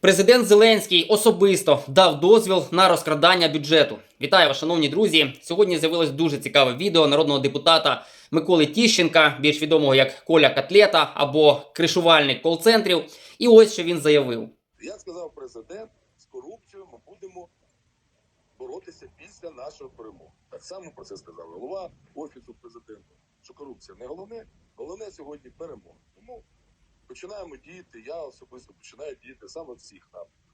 Президент Зеленський особисто дав дозвіл на розкрадання бюджету. Вітаю вас, шановні друзі. Сьогодні з'явилось дуже цікаве відео народного депутата Миколи Тіщенка, більш відомого як Коля Котлета або кришувальник кол-центрів. І ось що він заявив. Як сказав президент, з корупцією ми будемо боротися після нашої перемоги. Так само про це сказав голова офісу президента. Що корупція не головне, головне сьогодні перемога. Тому починаємо діяти. Я особисто починаю діяти саме всіх цих.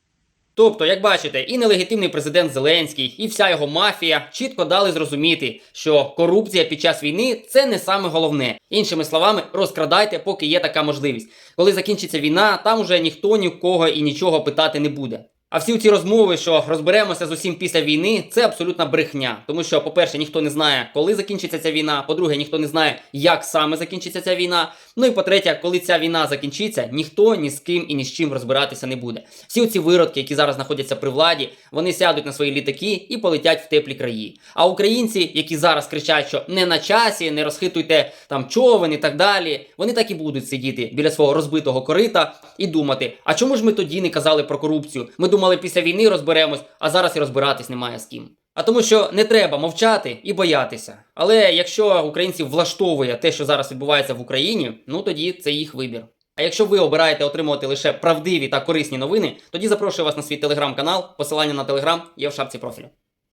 Тобто, як бачите, і нелегітимний президент Зеленський, і вся його мафія чітко дали зрозуміти, що корупція під час війни це не саме головне. Іншими словами, розкрадайте, поки є така можливість. Коли закінчиться війна, там уже ніхто ні в кого і нічого питати не буде. А всі ці розмови, що розберемося з усім після війни, це абсолютна брехня. Тому що, по-перше, ніхто не знає, коли закінчиться ця війна. По-друге, ніхто не знає, як саме закінчиться ця війна. Ну і по-третє, коли ця війна закінчиться, ніхто ні з ким і ні з чим розбиратися не буде. Всі ці виродки, які зараз знаходяться при владі, вони сядуть на свої літаки і полетять в теплі краї. А українці, які зараз кричать, що не на часі, не розхитуйте там човен і так далі, вони так і будуть сидіти біля свого розбитого корита і думати: а чому ж ми тоді не казали про корупцію? Ми думали, після війни розберемось, а зараз і розбиратись немає з ким. А тому, що не треба мовчати і боятися. Але якщо українців влаштовує те, що зараз відбувається в Україні, ну тоді це їх вибір. А якщо ви обираєте отримувати лише правдиві та корисні новини, тоді запрошую вас на свій телеграм-канал. Посилання на телеграм є в шапці профілю.